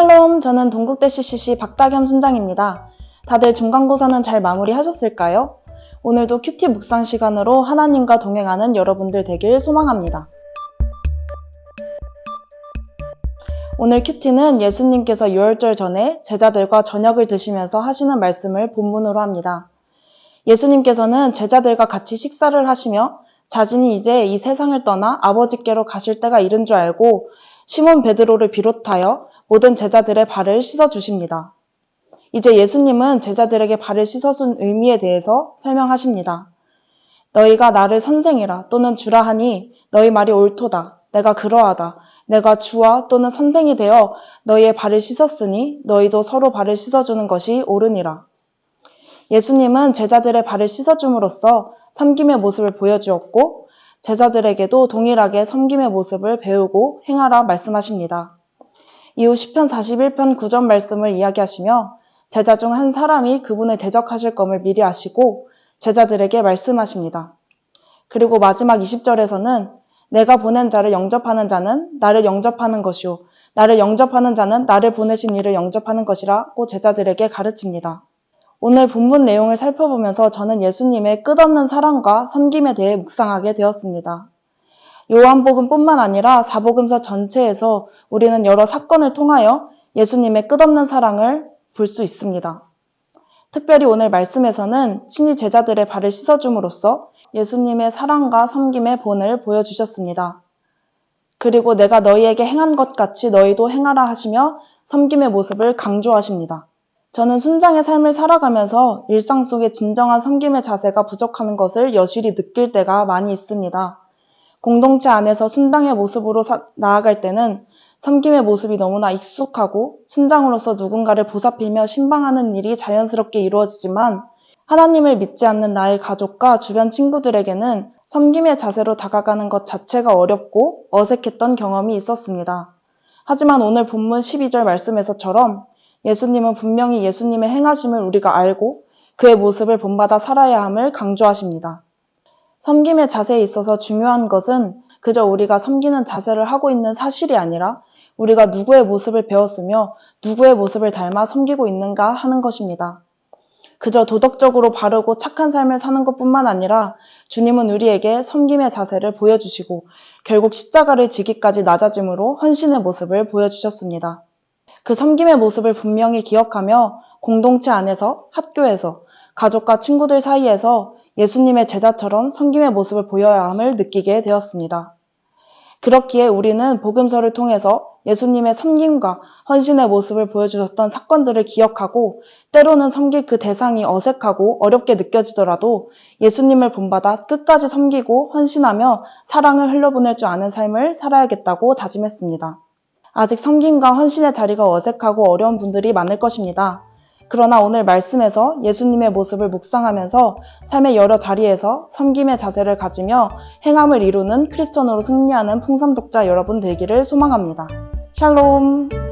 샬롬, 저는 동국대 CCC 박다겸 순장입니다. 다들 중간고사는 잘 마무리하셨을까요? 오늘도 큐티 묵상 시간으로 하나님과 동행하는 여러분들 되길 소망합니다. 오늘 큐티는 예수님께서 유월절 전에 제자들과 저녁을 드시면서 하시는 말씀을 본문으로 합니다. 예수님께서는 제자들과 같이 식사를 하시며 자신이 이제 이 세상을 떠나 아버지께로 가실 때가 이른 줄 알고 시몬 베드로를 비롯하여 모든 제자들의 발을 씻어 주십니다. 이제 예수님은 제자들에게 발을 씻어준 의미에 대해서 설명하십니다. 너희가 나를 선생이라 또는 주라 하니 너희 말이 옳도다. 내가 그러하다. 내가 주와 또는 선생이 되어 너희의 발을 씻었으니 너희도 서로 발을 씻어주는 것이 옳으니라. 예수님은 제자들의 발을 씻어줌으로써 섬김의 모습을 보여주었고 제자들에게도 동일하게 섬김의 모습을 배우고 행하라 말씀하십니다. 이후 10편 41편 9절 말씀을 이야기하시며 제자 중 한 사람이 그분을 대적하실 것을 미리 아시고 제자들에게 말씀하십니다. 그리고 마지막 20절에서는 내가 보낸 자를 영접하는 자는 나를 영접하는 것이요 나를 영접하는 자는 나를 보내신 이를 영접하는 것이라고 제자들에게 가르칩니다. 오늘 본문 내용을 살펴보면서 저는 예수님의 끝없는 사랑과 섬김에 대해 묵상하게 되었습니다. 요한복음뿐만 아니라 사복음서 전체에서 우리는 여러 사건을 통하여 예수님의 끝없는 사랑을 볼 수 있습니다. 특별히 오늘 말씀에서는 친히 제자들의 발을 씻어줌으로써 예수님의 사랑과 섬김의 본을 보여주셨습니다. 그리고 내가 너희에게 행한 것 같이 너희도 행하라 하시며 섬김의 모습을 강조하십니다. 저는 순장의 삶을 살아가면서 일상 속에 진정한 섬김의 자세가 부족하는 것을 여실히 느낄 때가 많이 있습니다. 공동체 안에서 순당의 모습으로 사- 나아갈 때는 섬김의 모습이 너무나 익숙하고 순장으로서 누군가를 보살피며 신방하는 일이 자연스럽게 이루어지지만 하나님을 믿지 않는 나의 가족과 주변 친구들에게는 섬김의 자세로 다가가는 것 자체가 어렵고 어색했던 경험이 있었습니다. 하지만 오늘 본문 12절 말씀에서처럼 예수님은 분명히 예수님의 행하심을 우리가 알고 그의 모습을 본받아 살아야 함을 강조하십니다. 섬김의 자세에 있어서 중요한 것은 그저 우리가 섬기는 자세를 하고 있는 사실이 아니라 우리가 누구의 모습을 배웠으며 누구의 모습을 닮아 섬기고 있는가 하는 것입니다. 그저 도덕적으로 바르고 착한 삶을 사는 것뿐만 아니라 주님은 우리에게 섬김의 자세를 보여주시고 결국 십자가를 지기까지 낮아짐으로 헌신의 모습을 보여주셨습니다. 그 섬김의 모습을 분명히 기억하며 공동체 안에서 학교에서 가족과 친구들 사이에서 예수님의 제자처럼 섬김의 모습을 보여야 함을 느끼게 되었습니다. 그렇기에 우리는 복음서를 통해서 예수님의 섬김과 헌신의 모습을 보여주셨던 사건들을 기억하고 때로는 섬길 그 대상이 어색하고 어렵게 느껴지더라도 예수님을 본받아 끝까지 섬기고 헌신하며 사랑을 흘려보낼 줄 아는 삶을 살아야겠다고 다짐했습니다. 아직 섬김과 헌신의 자리가 어색하고 어려운 분들이 많을 것입니다. 그러나 오늘 말씀에서 예수님의 모습을 묵상하면서 삶의 여러 자리에서 섬김의 자세를 가지며 행함을 이루는 크리스천으로 승리하는 풍산독자 여러분 되기를 소망합니다. 샬롬!